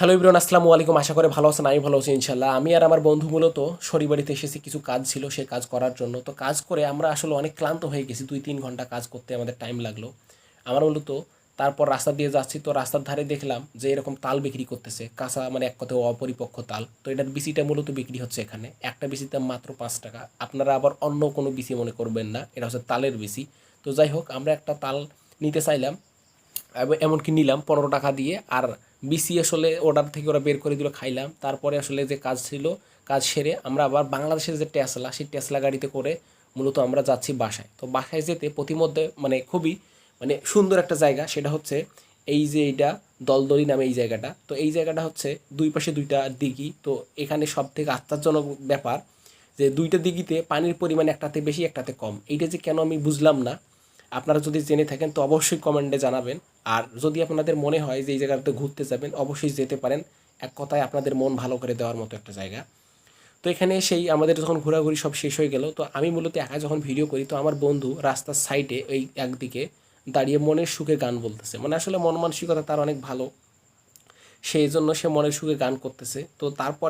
Hello Ibran আসসালামু আলাইকুম। আশা করে ভালো আছেন আমি ভালো আছি ইনশাল্লাহ আমি আর আমার বন্ধু মূলত শরীরবাড়িতে এসেছি, কিছু কাজ ছিল সেই কাজ করার জন্য। তো কাজ করে আমরা আসলে অনেক ক্লান্ত হয়ে গেছি, দুই তিন ঘণ্টা কাজ করতে আমাদের টাইম লাগল। আমার মূলত তারপর রাস্তা দিয়ে যাচ্ছি, তো রাস্তার ধারে দেখলাম যে এরকম তাল বিক্রি করতেছে, কাঁচা মানে এক কথায় অপরিপক্ক তাল। তো এটার বিসিটা মূলত বিক্রি হচ্ছে এখানে। একটা বিসির দাম মাত্র পাঁচ টাকা। আপনারা আবার অন্য কোনো বিসি মনে করবেন না, এটা হচ্ছে তালের বিসি তো যাই হোক, আমরা একটা তাল নিতে চাইলাম এমনকি নিলাম পনেরো টাকা দিয়ে, আর বিসি আসলে অর্ডার থেকে ওরা বের করে দিল, খাইলাম। তারপরে আসলে যে কাজ ছিল, কাজ সেরে আমরা আবার বাংলাদেশের যে টেসলা সেই টেসলা গাড়িতে করে মূলত আমরা যাচ্ছি বাসায়। তো বাসায় যেতে প্রতিমধ্যে মানে খুবই মানে সুন্দর একটা জায়গা, সেটা হচ্ছে এই যে এইটা দলদলি নামে এই জায়গাটা। তো এই জায়গাটা হচ্ছে দুই পাশে দুইটা দিঘি। তো এখানে সব থেকে আশ্চর্যজনক ব্যাপার যে দুইটা দিঘিতে পানির পরিমাণ একটাতে বেশি, একটাতে কম। এইটা যে কেন আমি বুঝলাম না আপনারা যদি জেনে থাকেন, তো অবশ্যই কমেন্টে জানাবেন। আর যদি আপনাদের মনে হয় যে এই জায়গাটাতে ঘুরতে যাবেন, অবশ্যই যেতে পারেন। এক কথায় আপনাদের মন ভালো করে দেওয়ার মতো একটা জায়গা। তো এখানে সেই আমাদের যখন ঘোরাঘুরি সব শেষ হয়ে গেল, তো আমি মূলত একা যখন ভিডিও করি, তো আমার বন্ধু রাস্তার সাইডে ওই একদিকে দাঁড়িয়ে মনের সুখে গান বলতেছে। মানে আসলে মন মানসিকতা তার অনেক ভালো। সেই জন্য সে মনের সুখে গান করতেছে। তো তারপরে